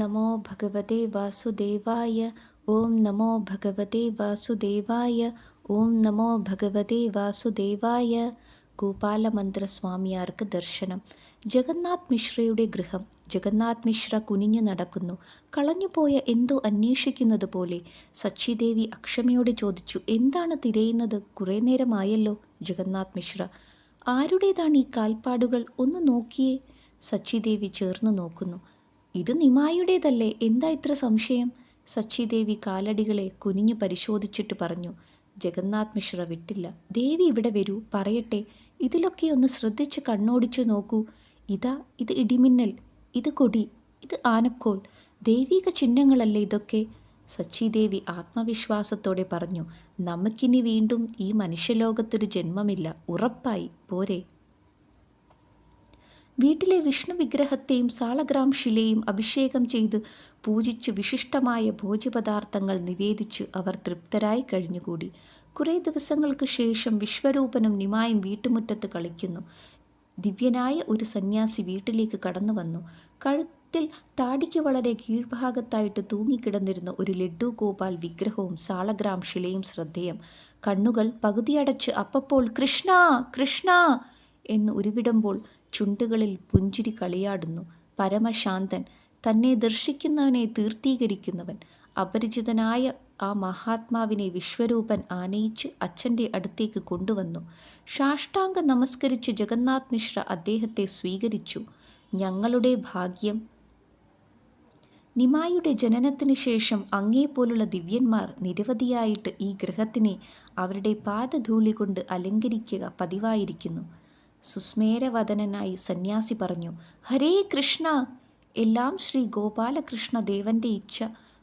നമോ ഭഗവതേ വാസുദേവായ ഓം നമോ ഭഗവതേ വാസുദേവായ ഓം നമോ ഭഗവതേ വാസുദേവായ ഗോപാലമന്ത്രസ്വാമിയാർക്ക് ദർശനം. ജഗന്നാഥ് മിശ്രയുടെ ഗൃഹം. ജഗന്നാഥ് മിശ്ര കുനിഞ്ഞു നടക്കുന്നു. കളഞ്ഞുപോയ എന്തോ അന്വേഷിക്കുന്നത് പോലെ. സച്ചിദേവി അക്ഷമയോട് ചോദിച്ചു എന്താണ് തിരയുന്നത്? കുറേ നേരമായല്ലോ ജഗന്നാഥ് മിശ്ര. ആരുടേതാണ് ഈ കാൽപ്പാടുകൾ? ഒന്ന് നോക്കിയേ. സച്ചിദേവി ചേർന്ന് നോക്കുന്നു. ഇത് നിമായുടേതല്ലേ? എന്താ ഇത്ര സംശയം? സച്ചിദേവി കാലടികളെ കുനിഞ്ഞു പരിശോധിച്ചിട്ട് പറഞ്ഞു ജഗന്നാഥ് മിശ്ര വിട്ടില്ല. ദേവി ഇവിടെ വരൂ. പറയട്ടെ. ഇതിലൊക്കെ ഒന്ന് ശ്രദ്ധിച്ച് കണ്ണോടിച്ചു നോക്കൂ. ഇതാ ഇത് ഇടിമിന്നൽ. ഇത് കൊടി. ഇത് ആനക്കോൽ. ദൈവിക ചിഹ്നങ്ങളല്ലേ ഇതൊക്കെ? സച്ചിദേവി ആത്മവിശ്വാസത്തോടെ പറഞ്ഞു നമുക്കിനി വീണ്ടും ഈ മനുഷ്യലോകത്തൊരു ജന്മമില്ല. ഉറപ്പായി. പോരെ. വീട്ടിലെ വിഷ്ണു വിഗ്രഹത്തെയും സാളഗ്രാം ശിലയും അഭിഷേകം ചെയ്ത് പൂജിച്ച് വിശിഷ്ടമായ ഭോജ്യപദാർത്ഥങ്ങൾ നിവേദിച്ച് അവർ തൃപ്തരായി കഴിഞ്ഞുകൂടി. കുറേ ദിവസങ്ങൾക്ക് ശേഷം വിശ്വരൂപനും നിമായും വീട്ടുമുറ്റത്ത് കളിക്കുന്നു. ദിവ്യനായ ഒരു സന്യാസി വീട്ടിലേക്ക് കടന്നു വന്നു. കഴുത്തിൽ താടിക്ക് വളരെ കീഴ്ഭാഗത്തായിട്ട് തൂങ്ങിക്കിടന്നിരുന്ന ഒരു ലഡ്ഡു ഗോപാൽ വിഗ്രഹവും സാളഗ്രാം ശിലയും ശ്രദ്ധേയം. കണ്ണുകൾ പകുതിയടച്ച് അപ്പപ്പോൾ കൃഷ്ണ കൃഷ്ണ! എന്ന് ഉരുവിടുമ്പോൾ ചുണ്ടുകളിൽ പുഞ്ചിരി കളിയാടുന്നു. പരമശാന്തൻ തന്നെ ദർശിക്കുന്നവനെ തീർത്ഥീകരിക്കുന്നവൻ അപരിചിതനായ ആ മഹാത്മാവിനെ വിശ്വരൂപൻ ആനയിച്ച് അച്ഛന്റെ അടുത്തേക്ക് കൊണ്ടുവന്നു. ശാഷ്ടാംഗം നമസ്കരിച്ച് ജഗന്നാഥ് മിശ്ര അദ്ദേഹത്തെ സ്വീകരിച്ചു. ഞങ്ങളുടെ ഭാഗ്യം. നിമായുടെ ജനനത്തിന് ശേഷം അങ്ങേപോലുള്ള ദിവ്യന്മാർ നിരവധിയായിട്ട് ഈ ഗ്രഹത്തിനെ അവരുടെ പാദധൂളി കൊണ്ട് അലങ്കരിക്കുക പതിവായിരിക്കുന്നു. സുസ്മേരവദനനായി സന്യാസി പറഞ്ഞു ഹരേ കൃഷ്ണ! എല്ലാം ശ്രീ ഗോപാലകൃഷ്ണ ദേവന്റെ ഇച്ഛ.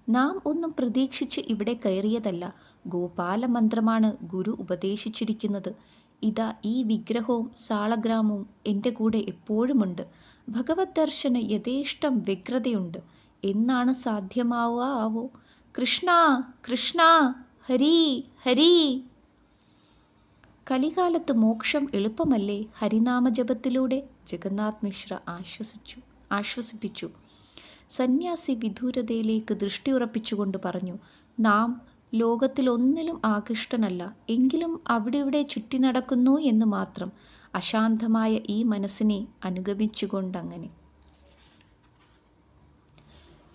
നാം ഒന്നും പ്രതീക്ഷിച്ച് ഇവിടെ കയറിയതല്ല. ഗോപാലമന്ത്രമാണ് ഗുരു ഉപദേശിച്ചിരിക്കുന്നത്. ഇതാ ഈ വിഗ്രഹവും സാളഗ്രാമവും എന്റെ കൂടെ എപ്പോഴുമുണ്ട്. ഭഗവത് ദർശന യഥേഷ്ടം വ്യഗ്രതയുണ്ട്. എന്നാണ് സാധ്യമാവുക ആവോ? കൃഷ്ണ! കൃഷ്ണ! ഹരി! ഹരി! കലികാലത്ത് മോക്ഷം എളുപ്പമല്ലേ? ഹരിനാമജപത്തിലൂടെ ജഗന്നാഥ് മിശ്ര ആശ്വസിച്ചു ആശ്വസിപ്പിച്ചു. സന്യാസി വിദൂരതയിലേക്ക് ദൃഷ്ടി ഉറപ്പിച്ചുകൊണ്ട് പറഞ്ഞു നാം ലോകത്തിലൊന്നിലും ആകൃഷ്ടനല്ല എങ്കിലും അവിടെ ഇവിടെ ചുറ്റി നടക്കുന്നു എന്ന് മാത്രം അശാന്തമായ ഈ മനസ്സിനെ അനുഗമിച്ചുകൊണ്ടങ്ങനെ.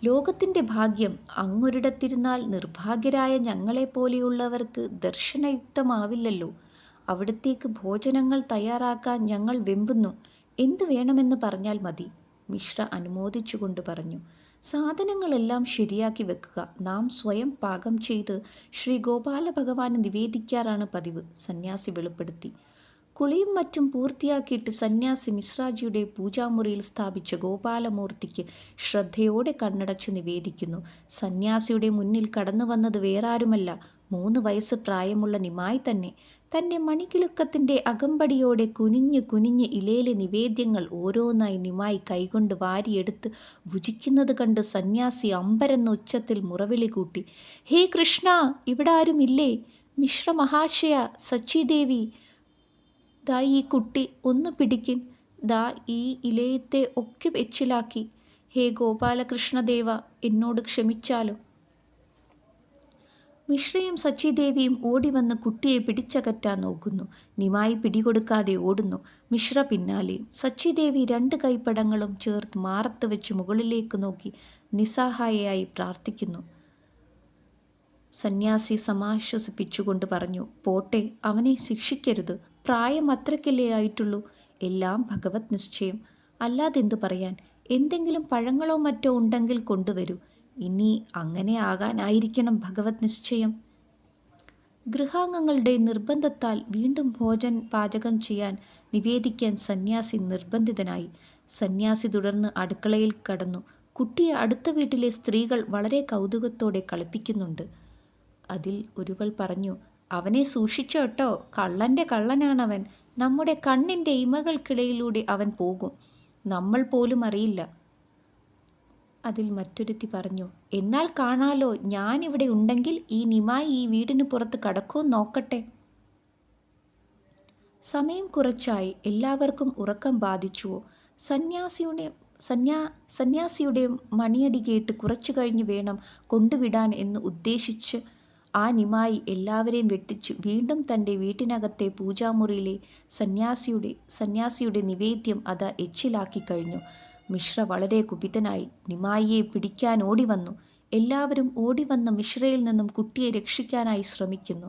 ലോകത്തിന്റെ ഭാഗ്യം അങ്ങൊരിടത്തിരുന്നാൽ നിർഭാഗ്യരായ ഞങ്ങളെപ്പോലെയുള്ളവർക്ക് ദർശനയുക്തമാവില്ലല്ലോ. അവിടത്തേക്ക് ഭോജനങ്ങൾ തയ്യാറാക്കാൻ ഞങ്ങൾ വെമ്പുന്നു. എന്ത് വേണമെന്ന് പറഞ്ഞാൽ മതി മിശ്ര അനുമോദിച്ചുകൊണ്ട് പറഞ്ഞു. സാധനങ്ങളെല്ലാം ശരിയാക്കി വെക്കുക. നാം സ്വയം പാകം ചെയ്ത് ശ്രീ ഗോപാല ഭഗവാന് നിവേദിക്കാറാണ് പതിവ് സന്യാസി വെളിപ്പെടുത്തി. കുളിയും മറ്റും പൂർത്തിയാക്കിയിട്ട് സന്യാസി മിശ്രാജിയുടെ പൂജാമുറിയിൽ സ്ഥാപിച്ച ഗോപാലമൂർത്തിക്ക് ശ്രദ്ധയോടെ കണ്ണടച്ച് നിവേദിക്കുന്നു. സന്യാസിയുടെ മുന്നിൽ കടന്നു വന്നത് വേറാരുമല്ല മൂന്ന് വയസ്സ് പ്രായമുള്ള നിമായി തന്നെ. തന്റെ മണികിലുക്കത്തിന്റെ അകമ്പടിയോടെ കുനിഞ്ഞ് കുനിഞ്ഞ് ഇലയിലെ നിവേദ്യങ്ങൾ ഓരോന്നായി നിമായി കൈകൊണ്ട് വാരിയെടുത്ത് ഭുജിക്കുന്നത് കണ്ട് സന്യാസി അമ്പരെന്ന ഉച്ചത്തിൽ മുറവിളി കൂട്ടി ഹേ കൃഷ്ണ ഇവിടെ ആരുമില്ലേ മിശ്ര മഹാശയ സച്ചിദേവി ദാ ഈ കുട്ടി ഒന്ന് പിടിക്കിൻ. ദാ ഈ ഇലയത്തെ ഒക്കെ വെച്ചിലാക്കി. ഹേ ഗോപാലകൃഷ്ണദേവ എന്നോട് ക്ഷമിച്ചാലോ? മിശ്രയും സച്ചിദേവിയും ഓടി വന്ന് കുട്ടിയെ പിടിച്ചകറ്റാൻ നോക്കുന്നു. നിമായി പിടികൊടുക്കാതെ ഓടുന്നു. മിശ്ര പിന്നാലെയും. സച്ചിദേവി രണ്ട് കൈപ്പടങ്ങളും ചേർത്ത് മാറത്ത് വെച്ച് മുകളിലേക്ക് നോക്കി നിസ്സഹായയായി പ്രാർത്ഥിക്കുന്നു. സന്യാസി സമാശ്വസിപ്പിച്ചുകൊണ്ട് പറഞ്ഞു പോട്ടെ അവനെ ശിക്ഷിക്കരുത്. പ്രായം അത്രക്കല്ലേ ആയിട്ടുള്ളൂ. എല്ലാം ഭഗവത് നിശ്ചയം. അല്ലാതെന്തു പറയാൻ? എന്തെങ്കിലും പഴങ്ങളോ മറ്റോ ഉണ്ടെങ്കിൽ കൊണ്ടുവരൂ. ഇനി അങ്ങനെ ആകാനായിരിക്കണം ഭഗവത് നിശ്ചയം. ഗൃഹാംഗങ്ങളുടെ നിർബന്ധത്താൽ വീണ്ടും ഭോജൻ പാചകം ചെയ്യാൻ നിവേദിക്കാൻ സന്യാസി നിർബന്ധിതനായി. സന്യാസി തുടർന്ന് അടുക്കളയിൽ കടന്നു. കുട്ടിയെ അടുത്ത വീട്ടിലെ സ്ത്രീകൾ വളരെ കൗതുകത്തോടെ കളിപ്പിക്കുന്നുണ്ട്. അതിൽ ഒരുവൾ പറഞ്ഞു അവനെ സൂക്ഷിച്ചോട്ടോ കള്ളന്റെ കള്ളനാണവൻ. നമ്മുടെ കണ്ണിന്റെ ഇമകൾക്കിടയിലൂടെ അവൻ പോകും. നമ്മൾ പോലും അറിയില്ല. അതിൽ മറ്റൊരുത്തി പറഞ്ഞു എന്നാൽ കാണാലോ ഞാനിവിടെ ഉണ്ടെങ്കിൽ ഈ നിമായി ഈ വീടിന് പുറത്ത് കടക്കുമോ നോക്കട്ടെ. സമയം കുറച്ചായി. എല്ലാവർക്കും ഉറക്കം ബാധിച്ചുവോ. സന്യാസിയുടെ സന്യാ സന്യാസിയുടെ മണിയടി കേട്ട് കുറച്ചു കഴിഞ്ഞ് വേണം കൊണ്ടുവിടാൻ എന്ന് ഉദ്ദേശിച്ച് ആ നിമായി എല്ലാവരെയും വെട്ടിച്ച് വീണ്ടും തന്റെ വീട്ടിനകത്തെ പൂജാമുറിയിലെ സന്യാസിയുടെ സന്യാസിയുടെ നിവേദ്യം അത് എച്ചിലാക്കി കഴിഞ്ഞു. മിശ്ര വളരെ കുപിതനായി നിമായിയെ പിടിക്കാൻ ഓടിവന്നു എല്ലാവരും ഓടിവന്ന മിശ്രയിൽ നിന്നും കുട്ടിയെ രക്ഷിക്കാനായി ശ്രമിക്കുന്നു.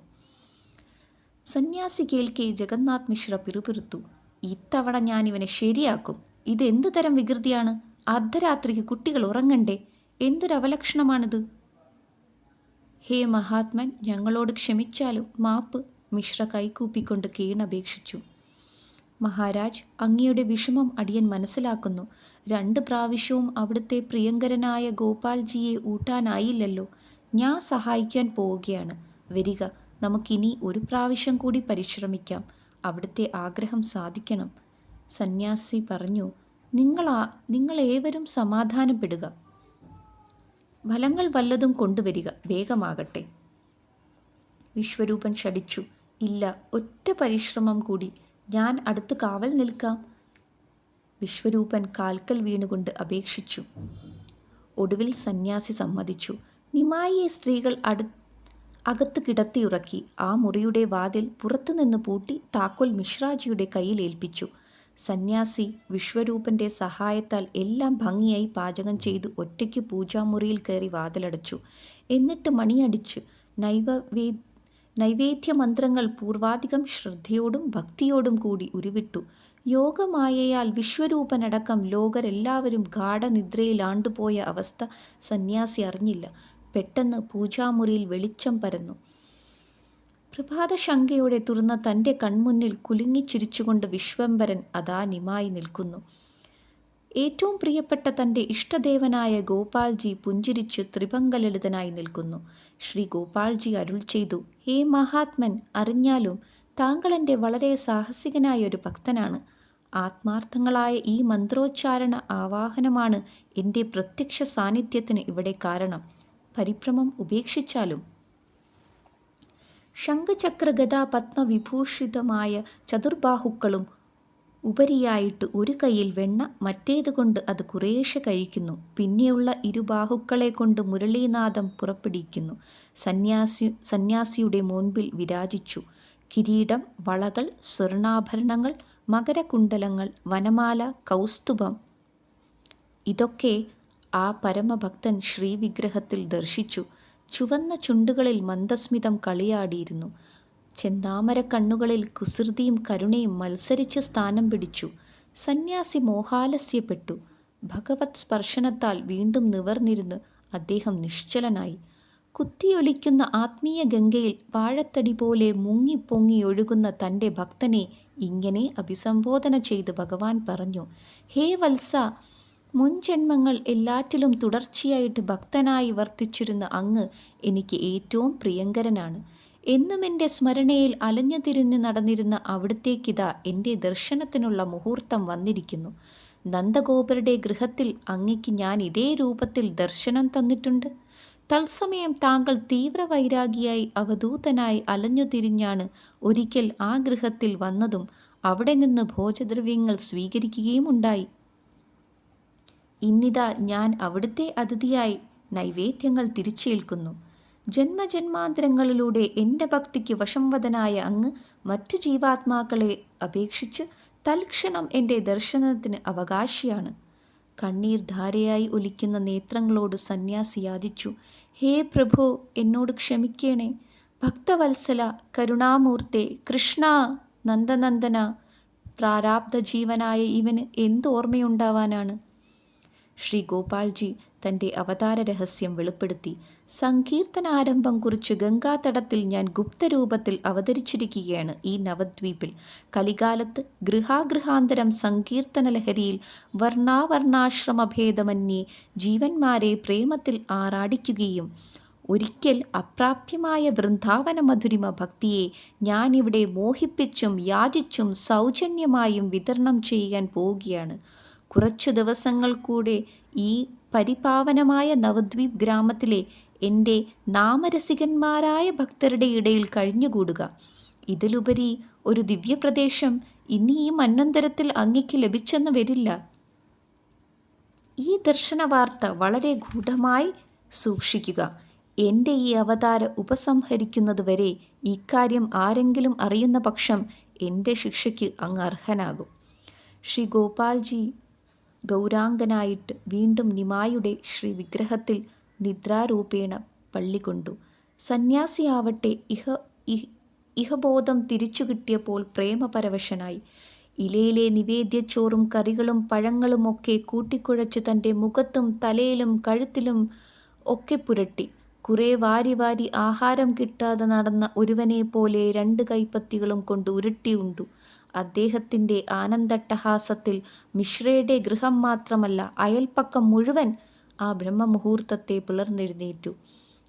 സന്യാസി കേൾക്കെ ജഗന്നാഥ് മിശ്ര പിറുപിറുത്തു. ഇത്തവണ ഞാൻ ഇവനെ ശരിയാക്കും. ഇത് എന്തു തരം വികൃതിയാണ്? അർദ്ധരാത്രിക്ക് കുട്ടികൾ ഉറങ്ങണ്ടേ? എന്തൊരവലക്ഷണമാണിത് ഹേ മഹാത്മൻ ഞങ്ങളോട് ക്ഷമിച്ചാലും? മാപ്പ്. മിശ്ര കൈകൂപ്പിക്കൊണ്ട് കീണപേക്ഷിച്ചു. മഹാരാജ് അങ്ങയുടെ വിഷമം അടിയൻ മനസ്സിലാക്കുന്നു. രണ്ട് പ്രാവശ്യവും അവിടുത്തെ പ്രിയങ്കരനായ ഗോപാൽജിയെ ഊട്ടാനായില്ലല്ലോ. ഞാൻ സഹായിക്കാൻ പോവുകയാണ്. വരിക നമുക്കിനി ഒരു പ്രാവശ്യം കൂടി പരിശ്രമിക്കാം. അവിടുത്തെ ആഗ്രഹം സാധിക്കണം. സന്യാസി പറഞ്ഞു നിങ്ങളാ നിങ്ങളേവരും സമാധാനപ്പെടുക. ഫലങ്ങൾ വല്ലതും കൊണ്ടുവരിക. വേഗമാകട്ടെ. വിശ്വരൂപൻ ഷടിച്ചു ഇല്ല ഒറ്റ പരിശ്രമം കൂടി. ഞാൻ അടുത്ത് കാവൽ നിൽക്കാം. വിശ്വരൂപൻ കാൽക്കൽ വീണുകൊണ്ട് അപേക്ഷിച്ചു. ഒടുവിൽ സന്യാസി സമ്മതിച്ചു. നിമായിയെ സ്ത്രീകൾ അടു അകത്ത് കിടത്തിയുറക്കി ആ മുറിയുടെ വാതിൽ പുറത്തുനിന്ന് പൂട്ടി താക്കോൽ മിശ്രാജിയുടെ കയ്യിൽ ഏൽപ്പിച്ചു. സന്യാസി വിശ്വരൂപന്റെ സഹായത്താൽ എല്ലാം ഭംഗിയായി പാചകം ചെയ്ത് ഒറ്റയ്ക്ക് പൂജാമുറിയിൽ കയറി വാതിലടച്ചു. എന്നിട്ട് മണിയടിച്ച് നൈവവേ നൈവേദ്യമന്ത്രങ്ങൾ പൂർവാധികം ശ്രദ്ധയോടും ഭക്തിയോടും കൂടി ഉരുവിട്ടു. യോഗമായയാൽ വിശ്വരൂപനടക്കം ലോകരെല്ലാവരും ഗാഠനിദ്രയിൽ ആണ്ടുപോയ അവസ്ഥ സന്യാസി അറിഞ്ഞില്ല. പെട്ടെന്ന് പൂജാമുറിയിൽ വെളിച്ചം പരന്നു. പ്രഭാതശങ്കയോടെ തുറന്ന തന്റെ കൺമുന്നിൽ കുലുങ്ങിച്ചിരിച്ചുകൊണ്ട് വിശ്വംഭരൻ അതാ നിമായി നിൽക്കുന്നു. ഏറ്റവും പ്രിയപ്പെട്ട തന്റെ ഇഷ്ടദേവനായ ഗോപാൽജി പുഞ്ചിരിച്ച് ത്രിപങ്കലളിതനായി നിൽക്കുന്നു. ശ്രീ ഗോപാൽജി അരുൾ ചെയ്തു ഹേ മഹാത്മൻ അറിഞ്ഞാലും താങ്കൾ എന്റെ വളരെ സാഹസികനായ ഒരു ഭക്തനാണ്. ആത്മാർത്ഥങ്ങളായ ഈ മന്ത്രോച്ചാരണ ആവാഹനമാണ് എന്റെ പ്രത്യക്ഷ സാന്നിധ്യത്തിന് ഇവിടെ കാരണം. പരിഭ്രമം ഉപേക്ഷിച്ചാലും. ശംഖചക്രഗത പത്മവിഭൂഷിതമായ ചതുർബാഹുക്കളും ഉപരിയായിട്ട് ഒരു കൈയിൽ വെണ്ണ മറ്റേത് കൊണ്ട് അത് കുറേശ്ശെ കഴിക്കുന്നു. പിന്നെയുള്ള ഇരുബാഹുക്കളെ കൊണ്ട് മുരളീനാഥം പുറപ്പെടുവിക്കുന്നു. സന്യാസി സന്യാസിയുടെ മുൻപിൽ വിരാജിച്ചു. കിരീടം വളകൾ സ്വർണാഭരണങ്ങൾ മകരകുണ്ടലങ്ങൾ വനമാല കൗസ്തുഭം ഇതൊക്കെ ആ പരമഭക്തൻ ശ്രീവിഗ്രഹത്തിൽ ദർശിച്ചു. ചുവന്ന ചുണ്ടുകളിൽ മന്ദസ്മിതം കളിയാടിയിരുന്നു. ചെന്താമര കണ്ണുകളിൽ കുസൃതിയും കരുണയും മത്സരിച്ച് സ്ഥാനം പിടിച്ചു. സന്യാസി മോഹാലസ്യപ്പെട്ടു. ഭഗവത് സ്പർശനത്താൽ വീണ്ടും നിവർന്നിരുന്ന് അദ്ദേഹം നിശ്ചലനായി. കുത്തിയൊലിക്കുന്ന ആത്മീയ ഗംഗയിൽ വാഴത്തടി പോലെ മുങ്ങിപ്പൊങ്ങി ഒഴുകുന്ന തന്റെ ഭക്തനെ ഇങ്ങനെ അഭിസംബോധന ചെയ്ത് ഭഗവാൻ പറഞ്ഞു ഹേ വത്സ മുൻജന്മങ്ങൾ എല്ലാറ്റിലും തുടർച്ചയായിട്ട് ഭക്തനായി വർത്തിച്ചിരുന്ന അങ്ങ് എനിക്ക് ഏറ്റവും പ്രിയങ്കരനാണ്. എന്നും എന്റെ സ്മരണയിൽ അലഞ്ഞു തിരിഞ്ഞു നടന്നിരുന്ന അവിടത്തേക്കിതാ എന്റെ ദർശനത്തിനുള്ള മുഹൂർത്തം വന്നിരിക്കുന്നു. നന്ദഗോപരുടെ ഗൃഹത്തിൽ അങ്ങയ്ക്ക് ഞാൻ ഇതേ രൂപത്തിൽ ദർശനം തന്നിട്ടുണ്ട്. തത്സമയം താങ്കൾ തീവ്രവൈരാഗിയായി അവധൂതനായി അലഞ്ഞു തിരിഞ്ഞാണ് ഒരിക്കൽ ആ ഗൃഹത്തിൽ വന്നതും അവിടെ നിന്ന് ഭോജദ്രവ്യങ്ങൾ സ്വീകരിക്കുകയും ഉണ്ടായി. ഇന്നിതാ ഞാൻ അവിടുത്തെ അതിഥിയായി നൈവേദ്യങ്ങൾ തിരിച്ചേൽക്കുന്നു. ജന്മജന്മാന്തരങ്ങളിലൂടെ എന്റെ ഭക്തിക്ക് വശംവദനായ അങ്ങ് മറ്റു ജീവാത്മാക്കളെ അപേക്ഷിച്ച് തൽക്ഷണം എന്റെ ദർശനത്തിന് അവകാശിയാണ്. കണ്ണീർ ധാരയായി ഒലിക്കുന്ന നേത്രങ്ങളോട് സന്യാസി യാചിച്ചു. ഹേ പ്രഭു എന്നോട് ക്ഷമിക്കേണേ. ഭക്തവത്സല കരുണാമൂർത്തെ കൃഷ്ണ നന്ദനന്ദന പ്രാരാബ്ധ ജീവനായ ഇവന് എന്തോർമ്മയുണ്ടാവാനാണ് ശ്രീ ഗോപാൽജി തന്റെ അവതാര രഹസ്യം വെളിപ്പെടുത്തി സങ്കീർത്തനാരംഭം കുറിച്ച് ഗംഗാതടത്തിൽ ഞാൻ ഗുപ്തരൂപത്തിൽ അവതരിച്ചിരിക്കുകയാണ് ഈ നവദ്വീപിൽ. കലികാലത്ത് ഗൃഹാഗൃഹാന്തരം സങ്കീർത്തന ലഹരിയിൽ വർണാവർണാശ്രമഭേദമന്യേ ജീവന്മാരെ പ്രേമത്തിൽ ആറാടിക്കുകയും ഒരിക്കൽ അപ്രാപ്യമായ വൃന്ദാവന മധുരിമ ഭക്തിയെ ഞാനിവിടെ മോഹിപ്പിച്ചും യാചിച്ചും സൗജന്യമായും വിതരണം ചെയ്യാൻ പോവുകയാണ്. കുറച്ചു ദിവസങ്ങൾ കൂടെ ഈ പരിപാവനമായ നവദ്വീപ് ഗ്രാമത്തിലെ എന്റെ നാമരസികന്മാരായ ഭക്തരുടെ ഇടയിൽ കഴിഞ്ഞുകൂടുക. ഇതിലുപരി ഒരു ദിവ്യപ്രദേശം ഇനി ഈ മന്നന്തരത്തിൽ അങ്ങയ്ക്ക് ലഭിച്ചെന്ന് വരില്ല. ഈ ദർശന വാർത്ത വളരെ ഗൂഢമായി സൂക്ഷിക്കുക. എന്റെ ഈ അവതാര ഉപസംഹരിക്കുന്നതുവരെ ഇക്കാര്യം ആരെങ്കിലും അറിയുന്ന പക്ഷം എന്റെ ശിക്ഷയ്ക്ക് അങ്ങ് അർഹനാകും. ശ്രീ ഗോപാൽജി ഗൗരാംഗനായിട്ട് വീണ്ടും നിമായുടെ ശ്രീവിഗ്രഹത്തിൽ നിദ്രാരൂപേണ പള്ളി കൊണ്ടു. സന്യാസിയാവട്ടെ ഇഹ ഇഹ ഇഹബോധം തിരിച്ചു കിട്ടിയപ്പോൾ പ്രേമപരവശനായി. ഇലയിലെ നിവേദ്യച്ചോറും കറികളും പഴങ്ങളും ഒക്കെ കൂട്ടിക്കുഴച്ച് തന്റെ മുഖത്തും തലയിലും കഴുത്തിലും ഒക്കെ പുരട്ടി. കുറേ വാരി വാരി ആഹാരം കിട്ടാതെ നടന്ന ഒരുവനെ പോലെ രണ്ട് കൈപ്പത്തികളും കൊണ്ട് ഉരുട്ടിയുണ്ടു അദ്ദേഹത്തിന്റെ ആനന്ദട്ടഹാസത്തിൽ മിശ്രയുടെ ഗൃഹം മാത്രമല്ല അയൽപ്പക്കം മുഴുവൻ ആ ബ്രഹ്മമുഹൂർത്തത്തെ പിളർന്നെഴുന്നേറ്റു.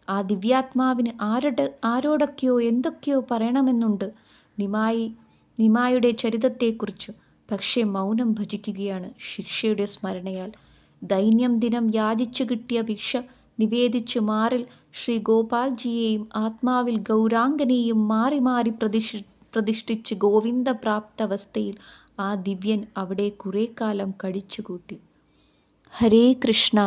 ആ ദിവ്യാത്മാവിന് ആരുടെ ആരോടൊക്കെയോ എന്തൊക്കെയോ പറയണമെന്നുണ്ട് നിമായി നിമായുടെ ചരിതത്തെക്കുറിച്ച്. പക്ഷേ മൗനം ഭജിക്കുകയാണ് ശിക്ഷയുടെ സ്മരണയാൽ. ദൈന്യം ദിനം യാചിച്ചു കിട്ടിയ ഭിക്ഷ നിവേദിച്ച് മാറിൽ ശ്രീ ഗോപാൽജിയെയും ആത്മാവിൽ ഗൗരാംഗനെയും മാറി മാറി പ്രതിഷ്ഠി പ്രതിഷ്ഠിച്ച് ഗോവിന്ദപ്രാപ്തവസ്ഥയിൽ ആ ദിവ്യൻ അവിടെ കുറേ കാലം കഴിച്ചുകൂട്ടി ഹരേ കൃഷ്ണ.